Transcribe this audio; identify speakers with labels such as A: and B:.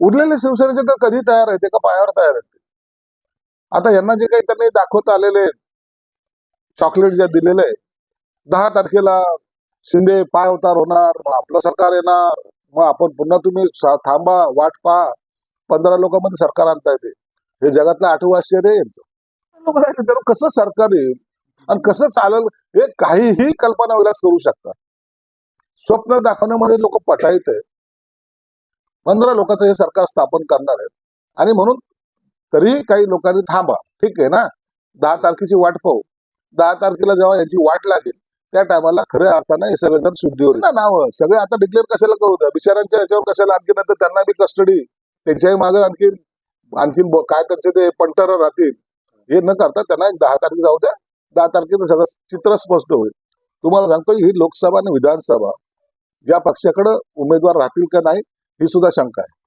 A: उरलेले शिवसेनेचे तर कधी तयार आहेत एका पायावर तयार आहेत आता यांना जे काही त्यांनी दाखवता आलेले चॉकलेट जे दिलेले आहे, दहा तारखेला शिंदे पाय उतार होणार मग आपलं सरकार येणार मग आपण पुन्हा तुम्ही थांबा वाट पहा पंधरा लोकांमध्ये सरकार आणता येते. हे जगातलं आठवं आश्चर्य आहे यांचं. तर कसं सरकार येईल आणि कसं चालेल हे काहीही कल्पना विलास करू शकतात. स्वप्न दाखवण्यामध्ये लोक पटायत आहे पंधरा लोकांचं हे सरकार स्थापन करणार आहे. आणि म्हणून तरी काही लोकांनी थांबा. ठीक आहे ना? दहा तारखेची वाट पाहू. दहा तारखेला जेव्हा याची वाट लागेल त्या टायमाला खऱ्या अर्थानं हे सगळे जण शुद्धीवर ना नाव सगळे आता डिक्लेअर कशाला करू द्या? बिचारांच्या याच्यावर कशाला? आणखी नंतर त्यांना बी कस्टडी त्यांच्याही मागे आणखीन आणखीन काय त्यांचे ते पंटर राहतील. हे न करता त्यांना एक दहा तारखे जाऊ द्या. दहा तारखेचं सगळं चित्र स्पष्ट होईल. तुम्हाला सांगतो ही लोकसभा आणि विधानसभा या पक्षाकडे उमेदवार राहतील का नाही ही सुद्धा शंका आहे.